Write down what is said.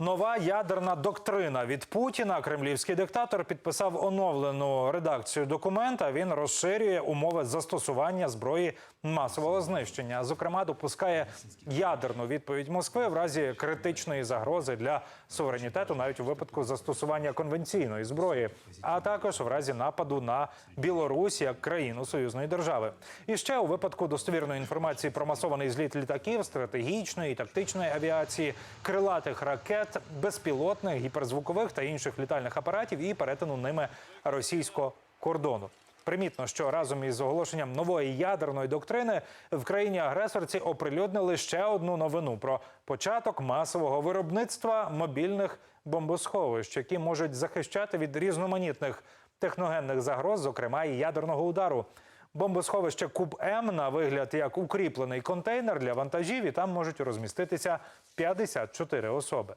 Нова ядерна доктрина від Путіна. Кремлівський диктатор підписав оновлену редакцію документа. Він розширює умови застосування зброї масового знищення. Зокрема, допускає ядерну відповідь Москви в разі критичної загрози для суверенітету, навіть у випадку застосування конвенційної зброї, а також в разі нападу на Білорусь як країну союзної держави. І ще у випадку достовірної інформації про масований зліт літаків, стратегічної і тактичної авіації, крилатих ракет, безпілотних, гіперзвукових та інших літальних апаратів і перетину ними російського кордону. Примітно, що разом із оголошенням нової ядерної доктрини в країні агресорці оприлюднили ще одну новину про початок масового виробництва мобільних бомбосховищ, які можуть захищати від різноманітних техногенних загроз, зокрема і ядерного удару. Бомбосховище Куб М на вигляд як укріплений контейнер для вантажів, і там можуть розміститися 54 особи.